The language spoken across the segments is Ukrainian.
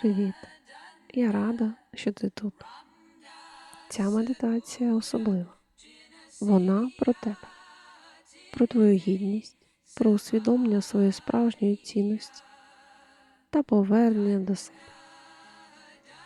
Привіт! Я рада, що ти тут. Ця медитація особлива. Вона про тебе, про твою гідність, про усвідомлення своєї справжньої цінності та повернення до себе.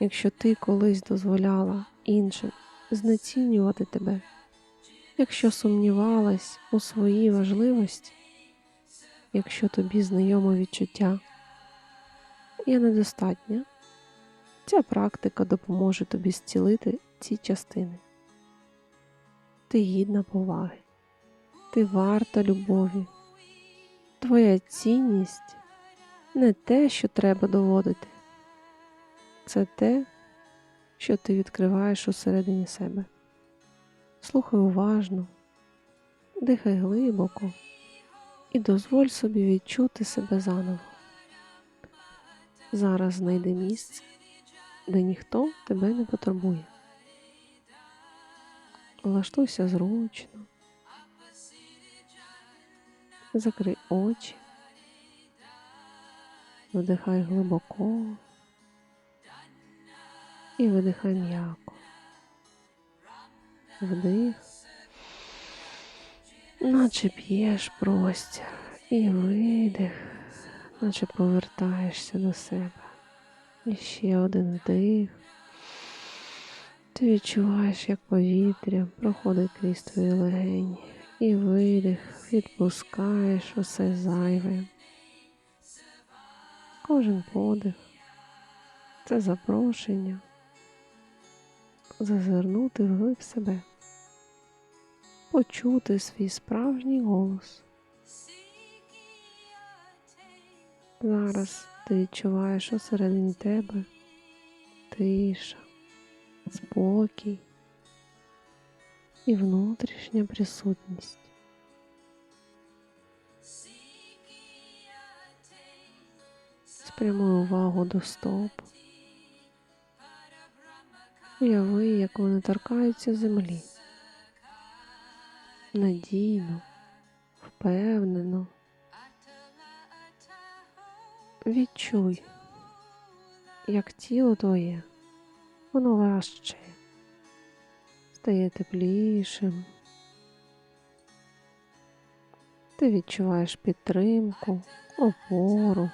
Якщо ти колись дозволяла іншим знецінювати тебе, якщо сумнівалась у своїй важливості, якщо тобі знайоме відчуття, я недостатня, ця практика допоможе тобі зцілити ці частини. Ти гідна поваги, ти варта любові. Твоя цінність не те, що треба доводити, це те, що ти відкриваєш усередині себе. Слухай уважно, дихай глибоко і дозволь собі відчути себе заново. Зараз знайди місце, де ніхто тебе не потурбує. Влаштуйся зручно, закрий очі, вдихай глибоко. І видихай м'яко. Вдих, наче п'єш простір. І видих, наче повертаєшся до себе. І ще один вдих. Ти відчуваєш, як повітря проходить крізь твої легені. І видих, відпускаєш усе зайве. Кожен подих це запрошення зазирнути вглиб себе, почути свій справжній голос. Зараз ти відчуваєш усередині тебе тиша, спокій і внутрішня присутність. Спрямуй увагу до стоп. Уяви, як вони торкаються землі. Надійно, впевнено. Відчуй, як тіло твоє, воно важче, стає теплішим. Ти відчуваєш підтримку, опору.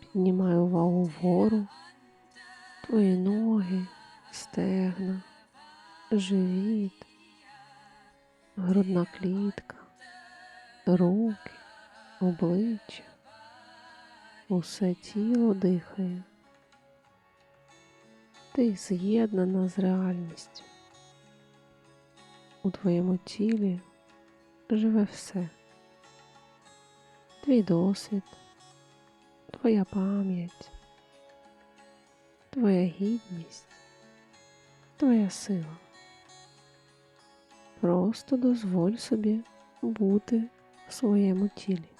Піднімай увагу вгору, твої ноги, стегна, живіт, грудна клітка, руки обличчя, усе тіло дихає. Ти з'єднана з реальністю. У твоєму тілі живе все, твій досвід, твоя пам'ять, твоя гідність, твоя сила. Просто дозволь собі бути в своєму тілі.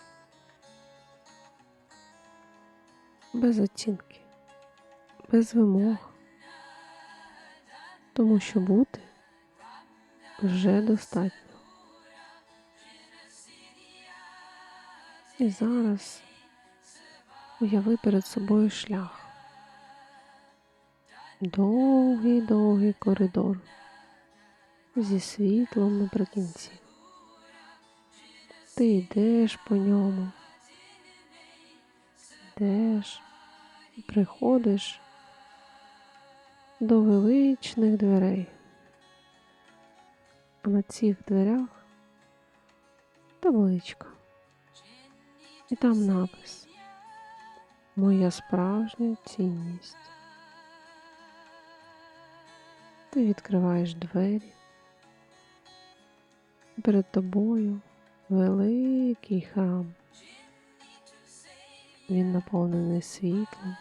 Без оцінки, без вимог, тому що бути вже достатньо. І зараз уяви перед собою шлях. Довгий довгий коридор зі світлом наприкінці. Ти йдеш по ньому, йдеш, приходиш до величних дверей. А на цих дверях табличка. І там напис Моя справжня цінність. Ти відкриваєш двері. Перед тобою великий храм. Він наповнений світлом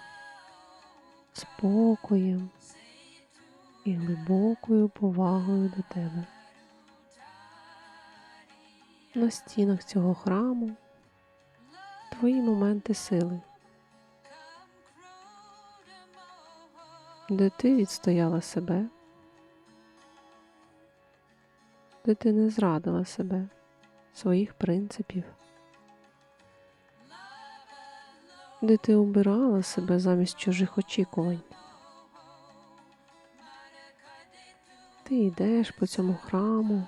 спокоєм і глибокою повагою до тебе. На стінах цього храму твої моменти сили, де ти відстояла себе, де ти не зрадила себе, своїх принципів. Де ти обирала себе замість чужих очікувань. Ти йдеш по цьому храму,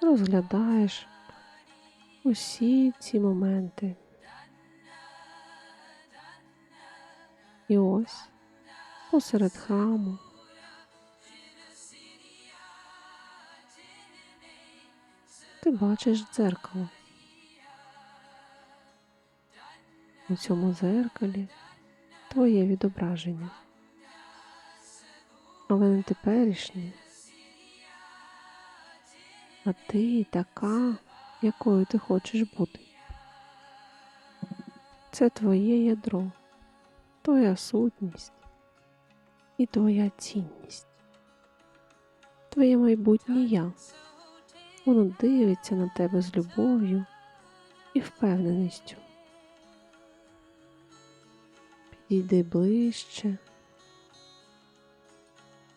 розглядаєш усі ці моменти. І ось посеред храму ти бачиш дзеркало. У цьому дзеркалі твоє відображення, але не теперішнє, а ти така, якою ти хочеш бути. Це твоє ядро, твоя сутність і твоя цінність, твоє майбутнє я. Воно дивиться на тебе з любов'ю і впевненістю. Підійди ближче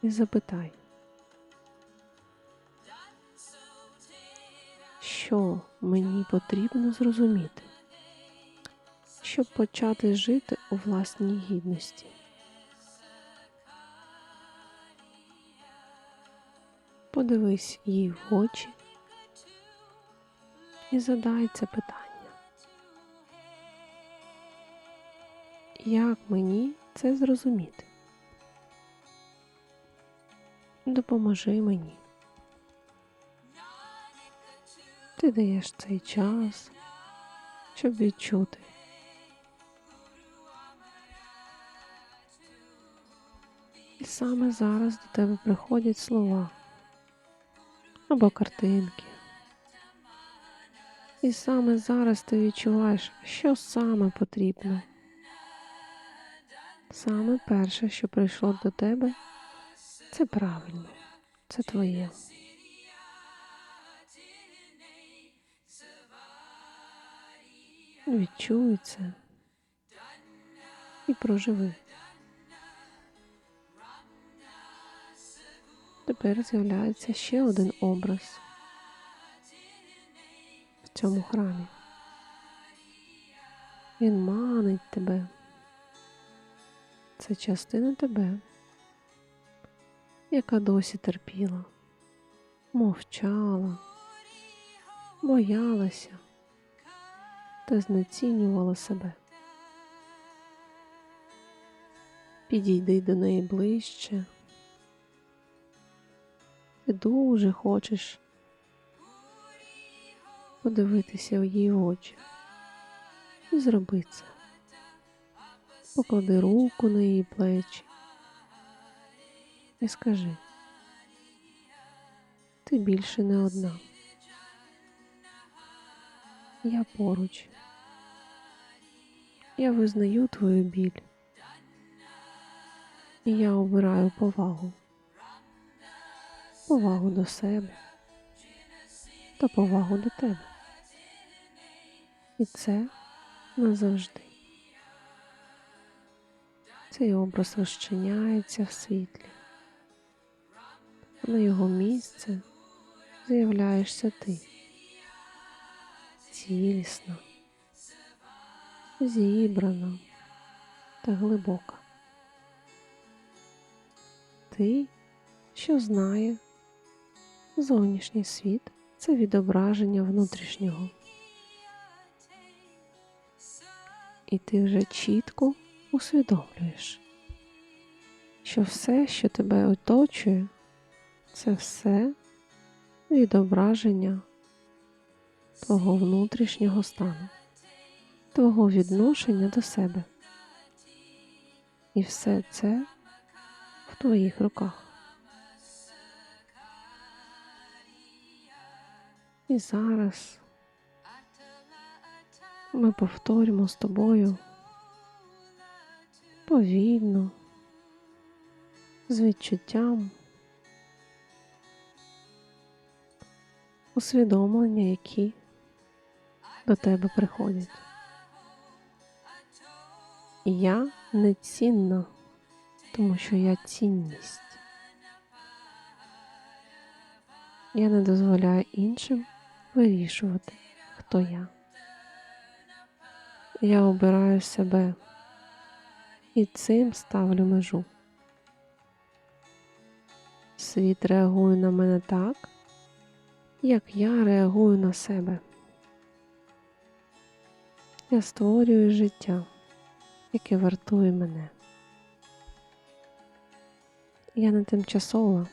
і запитай, що мені потрібно зрозуміти, щоб почати жити у власній гідності. Подивись їй в очі і задай це питання. Як мені це зрозуміти? Допоможи мені. Ти даєш цей час, щоб відчути. І саме зараз до тебе приходять слова або картинки. І саме зараз ти відчуваєш, що саме потрібно. Саме перше, що прийшло до тебе, це правильно, це твоє. Відчуй це і проживи. Тепер з'являється ще один образ в цьому храмі. Він манить тебе. Це частина тебе, яка досі терпіла, мовчала, боялася та знецінювала себе. Підійди до неї ближче. Ти дуже хочеш подивитися в її очі і зроби це. Поклади руку на її плечі і скажи, ти більше не одна. Я поруч. Я визнаю твою біль. І я обираю повагу. Повагу до себе та повагу до тебе. І це назавжди. Цей образ розчиняється в світлі. На його місце з'являєшся ти. Цілісна, зібрана та глибока. Ти, що знає, зовнішній світ це відображення внутрішнього. І ти вже чітко усвідомлюєш, що все, що тебе оточує, це все відображення твого внутрішнього стану, твого відношення до себе. І все це в твоїх руках. І зараз ми повторимо з тобою повільно, з відчуттям, усвідомлення, які до тебе приходять. Я не цінна, тому що я цінність. Я не дозволяю іншим вирішувати, хто я. Я обираю себе І цим ставлю межу. Світ реагує на мене так, як я реагую на себе. Я створюю життя, яке вартує мене. Я не тимчасова,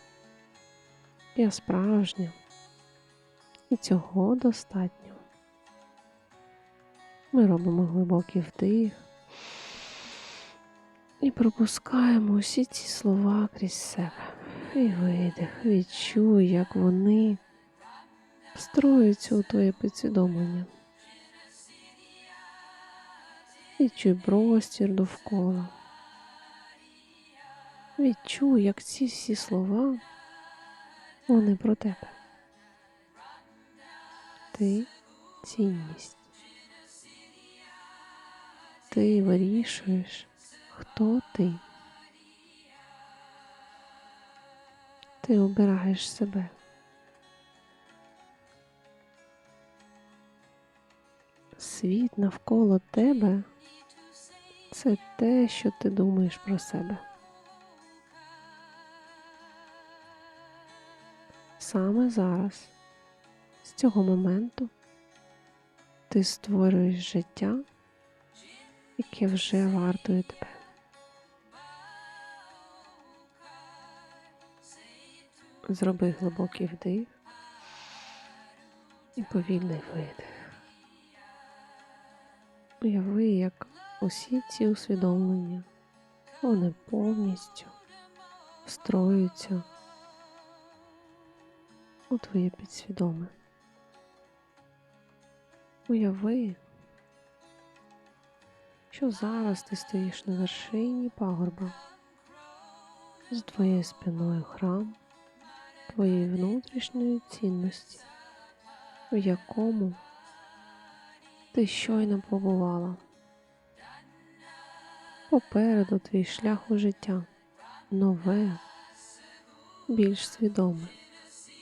я справжня, і цього достатньо. Ми робимо глибокий вдих і пропускаємо усі ці слова крізь себе. І видих, відчуй, як вони встроюються у твоє підсвідомлення. Відчуй простір довкола. Відчуй, як ці всі слова, вони про тебе. Ти цінність. Ти вирішуєш, хто ти. Ти обираєш себе. Світ навколо тебе це те, що ти думаєш про себе. Саме зараз, з цього моменту, ти створюєш життя, яке вже вартує тебе. Зроби глибокий вдих і повільний видих. Уяви, як усі ці усвідомлення, вони повністю встроюються у твоє підсвідоме. Уяви, що зараз ти стоїш на вершині пагорба з твоєю спиною храм твоєї внутрішньої цінності, в якому ти щойно побувала. Попереду твій шлях у життя нове, більш свідоме,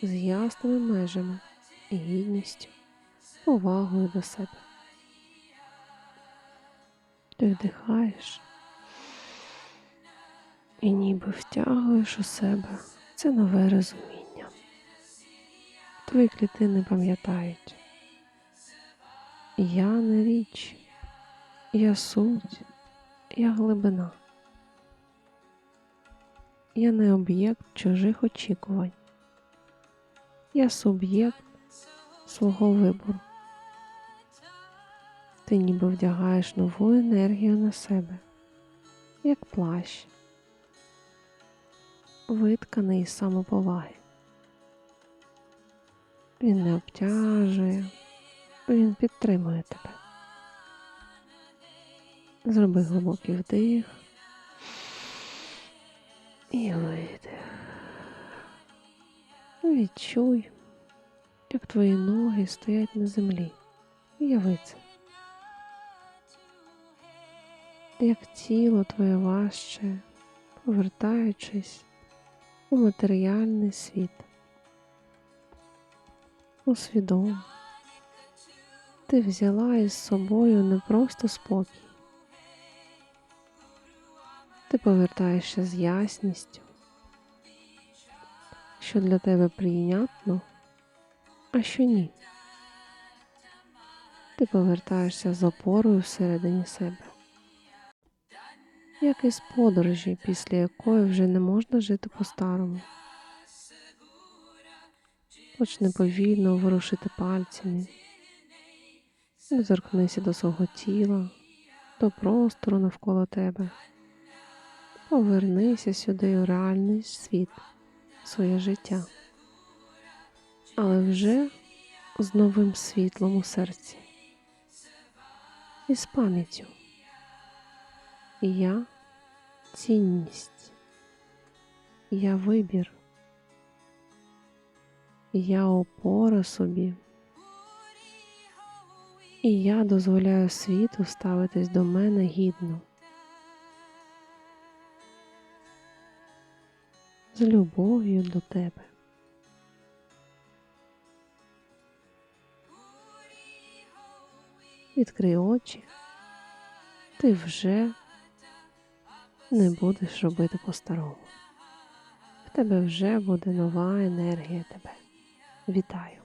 з ясними межами і гідністю, повагою до себе. Ти вдихаєш і ніби втягуєш у себе це нове розуміння. Твої клітини пам'ятають. Я не річ, я суть, я глибина. Я не об'єкт чужих очікувань. Я суб'єкт свого вибору. Ти ніби вдягаєш нову енергію на себе, як плащ, витканий із самоповаги. Він не обтяжує, він підтримує тебе. Зроби глибокий вдих і видих. Відчуй, як твої ноги стоять на землі. Уяви це. Як тіло твоє важче, повертаючись у матеріальний світ. Усвідом, ти взяла із собою не просто спокій, ти повертаєшся з ясністю, що для тебе прийнятно, а що ні. Ти повертаєшся з опорою всередині себе, як із подорожі, після якої вже не можна жити по-старому. Почни повільно ворушити пальцями, доторкнися до свого тіла, до простору навколо тебе. Повернися сюди у реальний світ, своє життя, але вже з новим світлом у серці. І з пам'яттю. Я цінність, я вибір, я опора собі. І я дозволяю світу ставитись до мене гідно. З любов'ю до тебе. Відкрий очі, ти вже не будеш робити по-старому. В тебе вже буде нова енергія тебе. Вітаю!